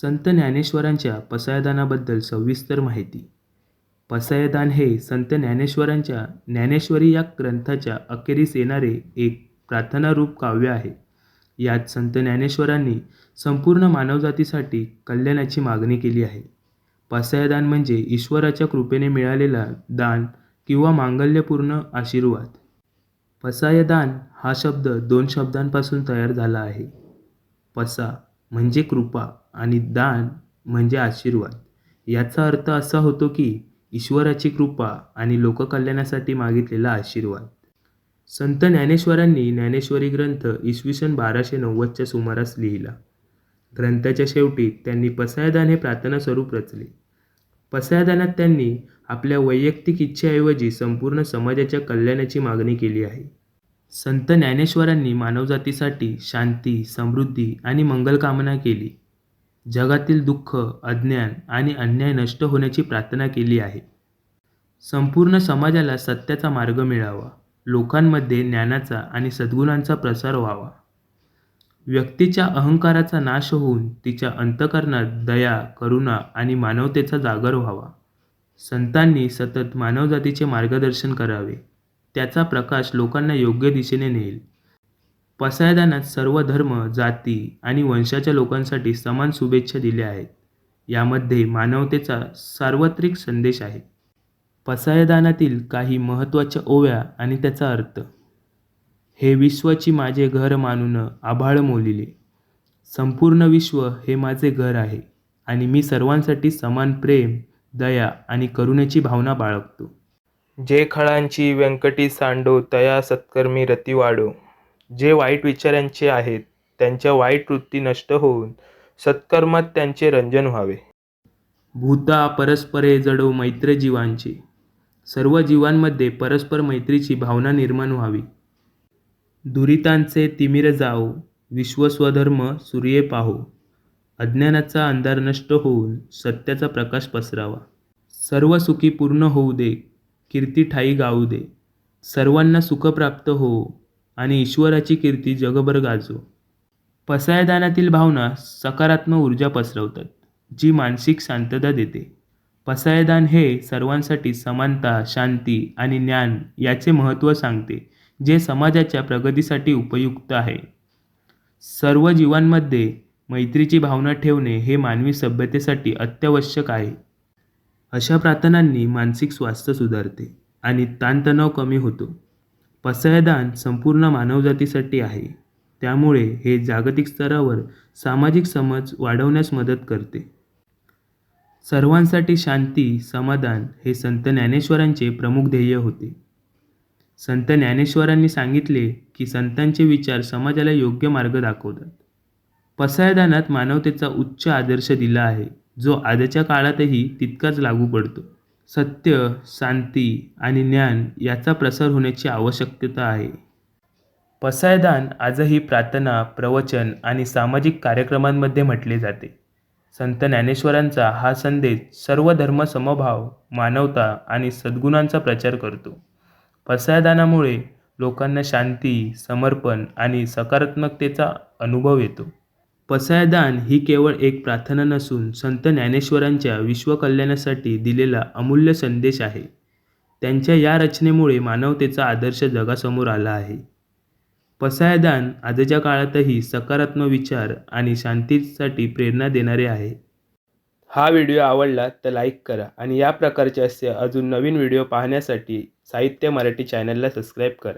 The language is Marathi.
संत ज्ञानेश्वरांच्या पसायदानाबद्दल सविस्तर माहिती. पसायदान हे संत ज्ञानेश्वरांच्या ज्ञानेश्वरी या ग्रंथाच्या अखेरीस येणारे एक प्रार्थनारूप काव्य आहे. यात संत ज्ञानेश्वरांनी संपूर्ण मानवजातीसाठी कल्याणाची मागणी केली आहे. पसायदान म्हणजे ईश्वराच्या कृपेने मिळालेला दान किंवा मांगल्यपूर्ण आशीर्वाद. पसायदान हा शब्द दोन शब्दांपासून तयार झाला आहे. पसा म्हणजे कृपा आणि दान म्हणजे आशीर्वाद. याचा अर्थ असा होतो की ईश्वराची कृपा आणि लोककल्याणासाठी मागितलेला आशीर्वाद. संत ज्ञानेश्वरांनी ज्ञानेश्वरी ग्रंथ इसवी सन बाराशे नव्वदच्या सुमारास लिहिला. ग्रंथाच्या शेवटी त्यांनी पसायदान हे प्रार्थना स्वरूप रचले. पसायदानात त्यांनी आपल्या वैयक्तिक इच्छेऐवजी संपूर्ण समाजाच्या कल्याणाची मागणी केली आहे. संत ज्ञानेश्वरांनी मानवजातीसाठी शांती समृद्धी आणि मंगलकामना केली. जगातील दुःख अज्ञान आणि अन्याय नष्ट होण्याची प्रार्थना केली आहे. संपूर्ण समाजाला सत्याचा मार्ग मिळावा. लोकांमध्ये ज्ञानाचा आणि सद्गुणांचा प्रसार व्हावा. व्यक्तीच्या अहंकाराचा नाश होऊन तिच्या अंतकरणात दया करुणा आणि मानवतेचा जागर व्हावा. संतांनी सतत मानवजातीचे मार्गदर्शन करावे. त्याचा प्रकाश लोकांना योग्य दिशेने नेईल. पसायदानात सर्व धर्म जाती आणि वंशाच्या लोकांसाठी समान शुभेच्छा दिल्या आहेत. यामध्ये मानवतेचा सार्वत्रिक संदेश आहे. पसायदानातील काही महत्त्वाच्या ओव्या आणि त्याचा अर्थ हे विश्वाची माझे घर मानून आभाळ मोलिले. संपूर्ण विश्व हे माझे घर आहे आणि मी सर्वांसाठी समान प्रेम दया आणि करुणेची भावना बाळगतो. जे खळांची व्यंकटी सांडो तया सत्कर्मी रती वाढो जे वाईट विचारांचे आहेत त्यांच्या वाईट वृत्ती नष्ट होऊन सत्कर्मात त्यांचे रंजन व्हावे. भूता परस्परे जडो मैत्र जीवांची सर्व जीवांमध्ये परस्पर मैत्रीची भावना निर्माण व्हावी. दुरितांचे तिमिर जाओ विश्वस्वधर्म सूर्ये पाहो. अज्ञानाचा अंधार नष्ट होऊन सत्याचा प्रकाश पसरावा. सर्व सुखी पूर्ण होऊ दे कीर्ती ठाई गाऊ दे. सर्वांना सुख प्राप्त हो आणि ईश्वराची कीर्ती जगभर गाजो. पसायदानातील भावना सकारात्मक ऊर्जा पसरवतात जी मानसिक शांतता देते. पसायदान हे सर्वांसाठी समानता शांती आणि ज्ञान याचे महत्त्व सांगते जे समाजाच्या प्रगतीसाठी उपयुक्त आहे. सर्व जीवांमध्ये मैत्रीची भावना ठेवणे हे मानवी सभ्यतेसाठी अत्यावश्यक आहे. अशा प्रार्थनांनी मानसिक स्वास्थ्य सुधारते आणि ताणतणाव कमी होतो. पसायदान संपूर्ण मानवजातीसाठी आहे. त्यामुळे हे जागतिक स्तरावर सामाजिक समज वाढवण्यास मदत करते. सर्वांसाठी शांती समाधान हे संत ज्ञानेश्वरांचे प्रमुख ध्येय होते. संत ज्ञानेश्वरांनी सांगितले की संतांचे विचार समाजाला योग्य मार्ग दाखवतात. पसायदानात मानवतेचा उच्च आदर्श दिला आहे. जो आजच्या काळातही तितकाच लागू पडतो. सत्य शांती आणि ज्ञान याचा प्रसार होण्याची आवश्यकता आहे. पसायदान आजही प्रार्थना प्रवचन आणि सामाजिक कार्यक्रमांमध्ये म्हटले जाते. संत ज्ञानेश्वरांचा हा संदेश सर्व धर्म समभाव मानवता आणि सद्गुणांचा प्रचार करतो. पसायदानामुळे लोकांना शांती समर्पण आणि सकारात्मकतेचा अनुभव येतो. पसायदान ही केवळ एक प्रार्थना नसून संत ज्ञानेश्वरांच्या विश्वकल्याणासाठी दिलेला अमूल्य संदेश आहे. त्यांच्या या रचनेमुळे मानवतेचा आदर्श जगासमोर आला आहे. पसायदान आजच्या काळातही सकारात्मक विचार आणि शांतीसाठी प्रेरणा देणारे आहे. हा व्हिडिओ आवडला तर लाईक करा आणि या प्रकारचे असे अजून नवीन व्हिडिओ पाहण्यासाठी साहित्य मराठी चॅनलला सबस्क्राईब करा.